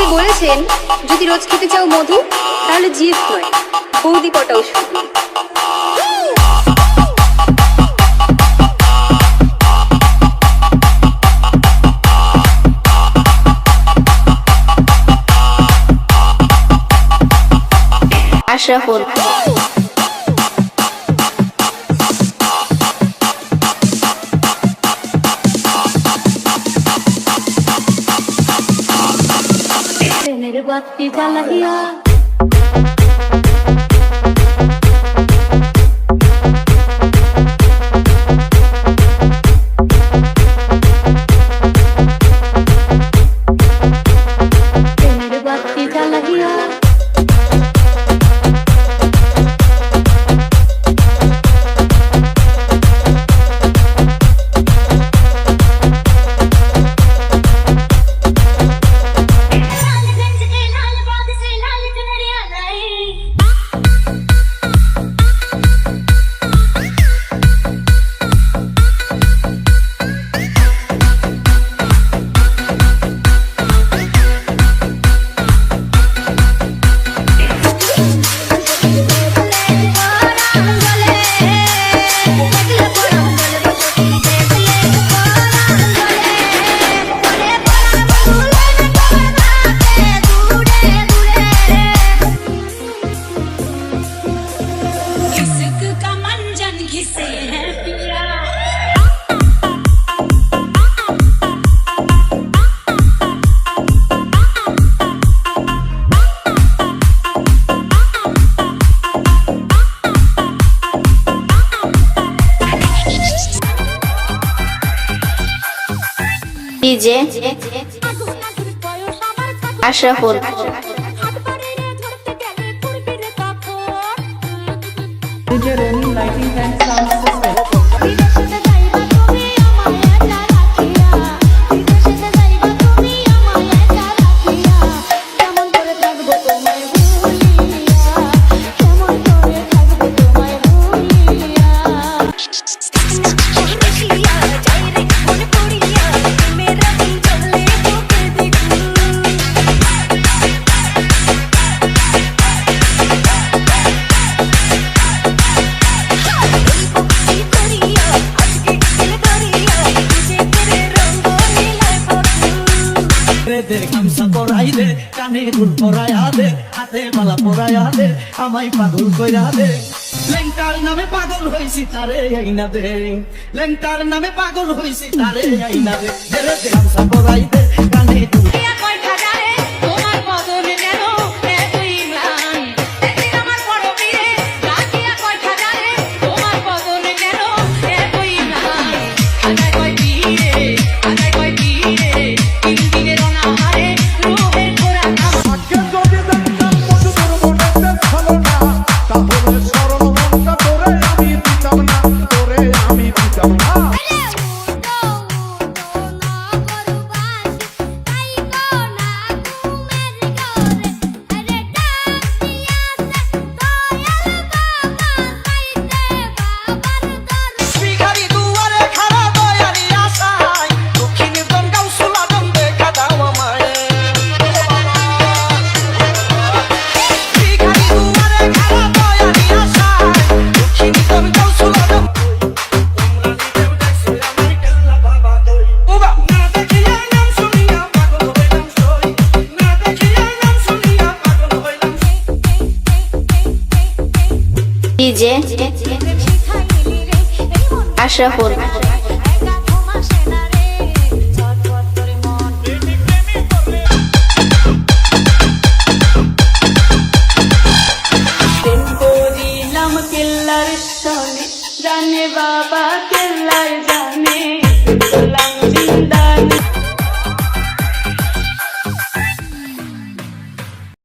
কবি বলেছেন যদি রোজ খেতে চাও মধু তাহলে জিএস নয় বৌদি কটাও শুধু Ashraful. প্রেমের বাতি জ্বালাইয়া DJ Ashraful DJ Ronin Lighting and Sound দে, গামছা পরাই দে, কানে দুল পরায়া দে, হাতে মালা পরায়া দে, আমায় পাগল কইরা দে। লেংটার নামে পাগল হইছি তারে আইনা দে। লেংটার নামে পাগল হইছি তারে আইনা দে, গামছা পরাই দে ডিজে আশরাফুল। জানে বাবা